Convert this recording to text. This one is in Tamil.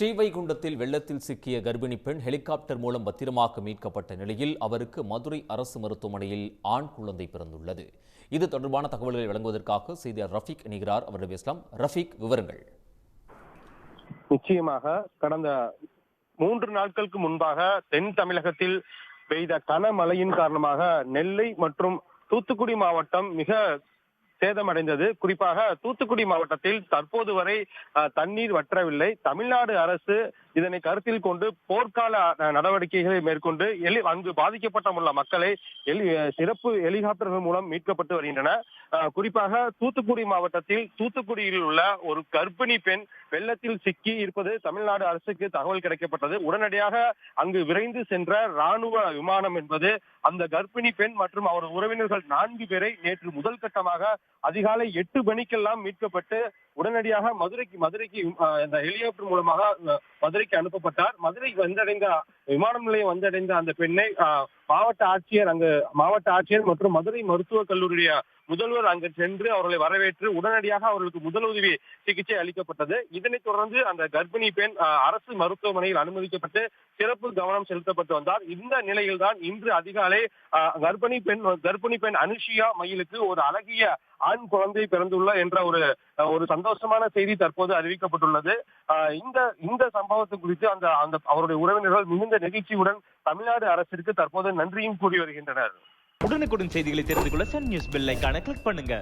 ஸ்ரீவைகுண்டத்தில் வெள்ளத்தில் சிக்கிய கர்ப்பிணி பெண் ஹெலிகாப்டர் மூலம் பத்திரமாக மீட்கப்பட்ட நிலையில் அவருக்கு மதுரை அரசு மருத்துவமனையில் ஆண் குழந்தை பிறந்துள்ளது. இது தொடர்பான தகவல்களை வழங்குவதற்காக செய்தியாளர் ரஃபீக் இணைகிறார் அவரிடம் பேசலாம். ரஃபீக் விவரங்கள். நிச்சயமாக கடந்த மூன்று நாட்களுக்கு முன்பாக தென் தமிழகத்தில் பெய்த கனமழையின் காரணமாக நெல்லை மற்றும் தூத்துக்குடி மாவட்டம் மிக சேதமடைந்தது. குறிப்பாக தூத்துக்குடி மாவட்டத்தில் தற்போது வரை தண்ணீர் வற்றவில்லை. தமிழ்நாடு அரசு இதனை கருத்தில் கொண்டு போர்க்கால நடவடிக்கைகளை மேற்கொண்டு எலி அங்கு பாதிக்கப்பட்ட மக்களை எலி சிறப்பு ஹெலிகாப்டர்கள் மூலம் மீட்கப்பட்டு வருகின்றன. குறிப்பாக தூத்துக்குடி மாவட்டத்தில் தூத்துக்குடியில் உள்ள ஒரு கர்ப்பிணி பெண் வெள்ளத்தில் சிக்கி இருப்பது தமிழ்நாடு அரசுக்கு தகவல் கிடைக்கப்பட்டது. உடனடியாக அங்கு விரைந்து சென்ற ராணுவ விமானம் என்பது அந்த கர்ப்பிணி பெண் மற்றும் அவரது உறவினர்கள் நான்கு பேரை நேற்று முதல் கட்டமாக அதிகாலை எட்டு மணிக்கெல்லாம் மீட்கப்பட்டு உடனடியாக மதுரைக்கு மதுரைக்கு இந்த ஹெலிகாப்டர் மூலமாக மதுரைக்கு அனுப்பப்பட்டார். மதுரை வந்தடைந்த விமான நிலையம் வந்தடைந்த அந்த பெண்ணை மாவட்ட ஆட்சியர் அங்கு மாவட்ட ஆட்சியர் மற்றும் மதுரை மருத்துவக் கல்லூரிய முதல்வர் அங்கு சென்று அவர்களை வரவேற்று உடனடியாக அவர்களுக்கு முதலுதவி சிகிச்சை அளிக்கப்பட்டது. இதனைத் தொடர்ந்து அந்த கர்ப்பிணி பெண் அரசு மருத்துவமனையில் அனுமதிக்கப்பட்டு சிறப்பு கவனம் செலுத்தப்பட்டு வந்தார். இந்த நிலையில்தான் இன்று அதிகாலை கர்ப்பிணி பெண் கர்ப்பிணி பெண் அனுஷியா மயிலுக்கு ஒரு அழகிய ஆண் குழந்தை பிறந்துள்ள என்ற ஒரு ஒரு சந்தோஷமான செய்தி தற்போது அறிவிக்கப்பட்டுள்ளது. இந்த இந்த சம்பவத்தை குறித்து அந்த அந்த அவருடைய உறவினர்கள் மிகுந்த நெகிழ்ச்சியுடன் தமிழ்நாடு அரசிற்கு தற்போது நன்றியும் கூறி வருகின்றனர். உடனுக்குடன் செய்திகளை தெரிந்து கொள்ள சன் நியூஸ் பெல் ஐகானை கிளிக் பண்ணுங்க.